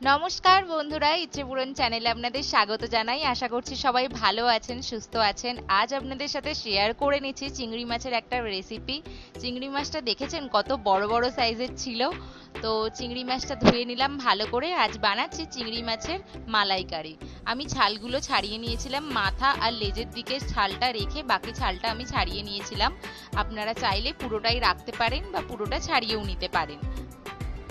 নমস্কার বন্ধুরা, ইচ্ছে পূরণ চ্যানেলে আপনাদের স্বাগত জানাই। আশা করছি সবাই ভালো আছেন, সুস্থ আছেন। আজ আপনাদের সাথে শেয়ার করে নিচ্ছি চিংড়ি মাছের একটা রেসিপি চিংড়ি মাছটা দেখেছেন কত বড় বড় সাইজের ছিল? তো চিংড়ি মাছটা ধুয়ে নিলাম ভালো করে। আজ বানাচ্ছি চিংড়ি মাছের মালাইকারি। আমি ছালগুলো ছাড়িয়ে নিয়েছিলাম, মাথা আর লেজের দিকে ছালটা রেখে বাকি ছালটা আমি ছাড়িয়ে নিয়েছিলাম। আপনারা চাইলে পুরোটাই রাখতে পারেন বা পুরোটা ছাড়িয়েও নিতে পারেন।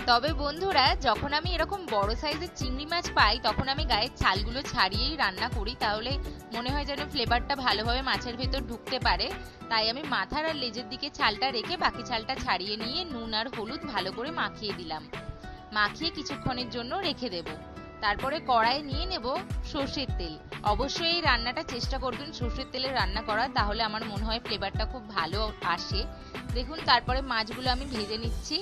তবে বন্ধুরা, যখন আমি এরকম বড় সাইজের চিংড়ি মাছ পাই, তখন আমি গায়ের ছালগুলো ছাড়িয়েই রান্না করি। তাহলে মনে হয় যেন ফ্লেভারটা ভালোভাবে মাছের ভেতর ঢুকতে পারে। তাই আমি মাথার আর লেজের দিকে ছালটা রেখে বাকি ছালটা ছাড়িয়ে নিয়ে নুন আর হলুদ ভালো করে মাখিয়ে দিলাম। মাখিয়ে কিছুক্ষণের জন্য রেখে দেব। তারপরে কড়াই নিয়ে নেব সর্ষের তেল। অবশ্যই এই রান্নাটা চেষ্টা করবেন সর্ষের তেলে রান্না করা তাহলে আমার মনে হয় ফ্লেভারটা খুব ভালো আসে। দেখুন, তারপরে মাছগুলো আমি ভেজে নিচ্ছি।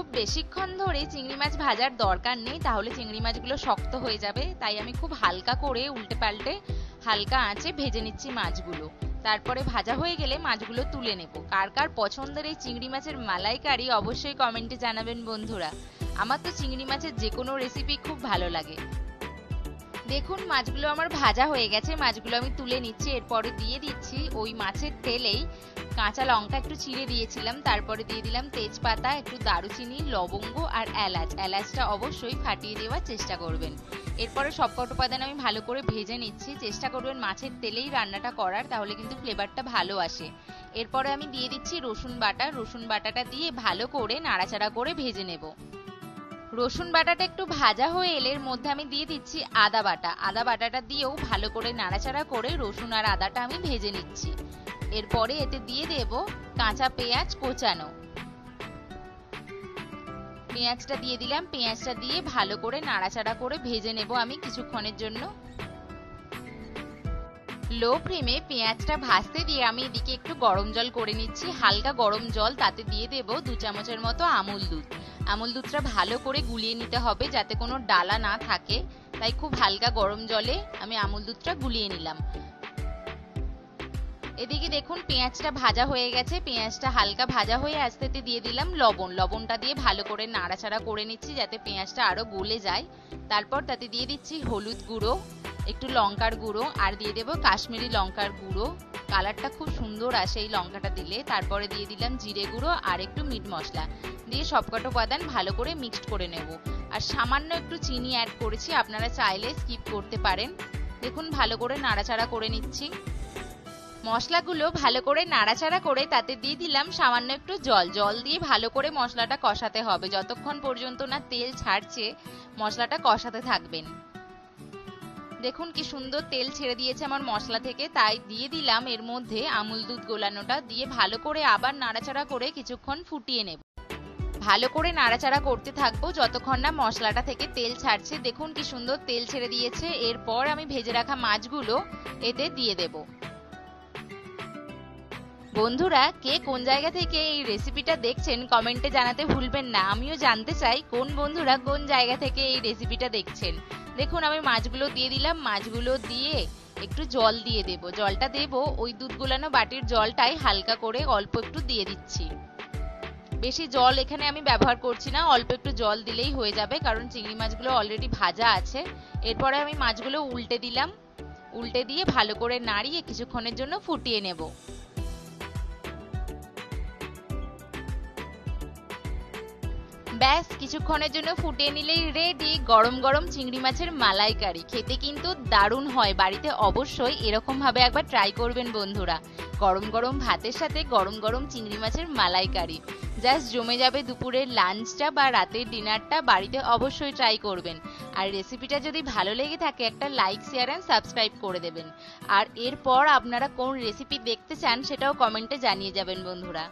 খুব বেশিক্ষণ ধরে চিংড়ি মাছ ভাজার দরকার নেই, তাহলে চিংড়ি মাছগুলো শক্ত হয়ে যাবে। তাই আমি খুব হালকা করে উল্টে পাল্টে হালকা আঁচে ভেজে নিচ্ছি মাছগুলো। তারপরে ভাজা হয়ে গেলে মাছগুলো তুলে নেব। কার কার পছন্দের এই চিংড়ি মাছের মালাইকারি অবশ্যই কমেন্টে জানাবেন বন্ধুরা। আমার তো চিংড়ি মাছের যে কোনো রেসিপি খুব ভালো লাগে। দেখুন, মাছগুলো আমার ভাজা হয়ে গেছে। মাছগুলো আমি তুলে নিচ্ছি, এরপরে দিয়ে দিচ্ছি ওই মাছের তেলেই কাঁচা লঙ্কা একটু চিড়ে দিয়েছিলাম, তারপরে দিয়ে দিলাম তেজপাতা, একটু দারুচিনি, লবঙ্গ আর এলাচ। এলাচটা অবশ্যই ফাটিয়ে দেওয়ার চেষ্টা করবেন। এরপরে সব কট উপাদান আমি ভালো করে ভেজে নিচ্ছি। চেষ্টা করবেন মাছের তেলেই রান্নাটা করার, তাহলে কিন্তু ফ্লেভারটা ভালো আসে। এরপরে আমি দিয়ে দিচ্ছি রসুন বাটা। রসুন বাটাটা দিয়ে ভালো করে নাড়াচাড়া করে ভেজে নেব। রসুন বাটাটা একটু ভাজা হয়ে এলে এর মধ্যে আমি দিয়ে দিচ্ছি আদা বাটা। আদা বাটাটা দিয়েও ভালো করে নাড়াচাড়া করে রসুন আর আদাটা আমি ভেজে নিচ্ছি। এরপরে এতে দিয়ে দেব কাঁচা পেঁয়াজ কোচানো। পেঁয়াজটা দিয়ে দিলাম, পেঁয়াজটা দিয়ে ভালো করে নাড়াচাড়া করে ভেজে নেব আমি কিছুক্ষণের জন্য। লো ফ্লেমে পেঁয়াজটা ভাজতে দিয়ে আমি এদিকে একটু গরম জল করে নিচ্ছি, হালকা গরম জল তাতে দিয়ে দেব দু চামচের মতো আমুল দুধ। আমুল দুধটা ভালো করে গুলিয়ে নিতে হবে যাতে কোনো ডালা না থাকে, তাই খুব হালকা গরম জলে আমি আমুল দুধটা গুলিয়ে নিলাম। এদিকে দেখুন, পেঁয়াজটা ভাজা হয়ে গেছে। পেঁয়াজটা হালকা ভাজা হয়ে আস্তে আস্তে দিয়ে দিলাম লবণ। লবণটা দিয়ে ভালো করে নাড়াচাড়া করে নিচ্ছি যাতে পেঁয়াজটা আরও গলে যায়। তারপর তাতে দিয়ে দিচ্ছি হলুদ গুঁড়ো, একটু লঙ্কার গুঁড়ো, আর দিয়ে দেবো কাশ্মীরি লঙ্কার গুঁড়ো। কালারটা খুব সুন্দর আসে এই লঙ্কাটা দিলে। তারপরে দিয়ে দিলাম জিরে গুঁড়ো আর একটু মিট মশলা। দিয়ে সবকটা উপাদান ভালো করে মিক্সড করে নেব। আর সামান্য একটু চিনি অ্যাড করেছি, আপনারা চাইলে স্কিপ করতে পারেন। দেখুন, ভালো করে নাড়াচাড়া করে নিচ্ছি। মশলাগুলো ভালো করে নাড়াচাড়া করে তাতে দিয়ে দিলাম সামান্য একটু জল। জল দিয়ে ভালো করে মশলাটা কষাতে হবে। যতক্ষণ পর্যন্ত না তেল ছাড়ছে, মশলাটা কষাতে থাকবেন। দেখুন কি সুন্দর তেল ছেড়ে দিয়েছে আমার মশলা থেকে। তাই দিয়ে দিলাম। এর মধ্যে আমুল দুধ গোলানোটা দিয়ে ভালো করে আবার নাড়াচাড়া করে কিছুক্ষণ ফুটিয়ে নেব। ভালো করে নাড়াচাড়া করতে থাকব যতক্ষণ না মশলাটা থেকে তেল ছাড়ছে। দেখুন কি সুন্দর তেল ছেড়ে দিয়েছে। এরপর আমি ভেজে রাখা মাছগুলো এতে দিয়ে দেবো। বন্ধুরা, কে কোন জায়গা থেকে এই রেসিপিটা দেখছেন কমেন্টে জানাতে ভুলবেন না। আমিও জানতে চাই কোন বন্ধুরা কোন জায়গা থেকে এই রেসিপিটা দেখছেন। দেখুন, আমি মাছগুলো দিয়ে দিলাম। মাছগুলো দিয়ে একটু জল দিয়ে দেব। জলটা দেব, ওই দুধ গোলানো বাটির জলটাই হালকা করে অল্প একটু দিয়ে দিচ্ছি। বেশি জল এখানে আমি ব্যবহার করছি না, অল্প একটু জল দিলেই হয়ে যাবে, কারণ চিংড়ি মাছগুলো অলরেডি ভাজা আছে। এরপরে আমি মাছগুলো উল্টে দিলাম। উল্টে দিয়ে ভালো করে নাড়িয়ে কিছুক্ষণের জন্য ফুটিয়ে নেব। ব্যাস, কিছুক্ষণের জন্য ফুটিয়ে নিলেই রেডি গরম গরম চিংড়ি মাছের মালাইকারি। খেতে কিন্তু দারুণ হয়, বাড়িতে অবশ্যই এরকম ভাবে একবার ট্রাই করবেন বন্ধুরা। গরম গরম ভাতের সাথে গরম গরম চিংড়ি মাছের মালাইকারি। জাস্ট জমে যাবে দুপুরের লাঞ্চটা বা রাতের ডিনারটা বাড়িতে অবশ্যই ট্রাই করবেন। আর রেসিপিটা যদি ভালো লেগে থাকে, একটা লাইক শেয়ার অ্যান্ড সাবস্ক্রাইব করে দেবেন। আর এরপর আপনারা কোন রেসিপি দেখতে চান, সেটাও কমেন্টে জানিয়ে যাবেন বন্ধুরা।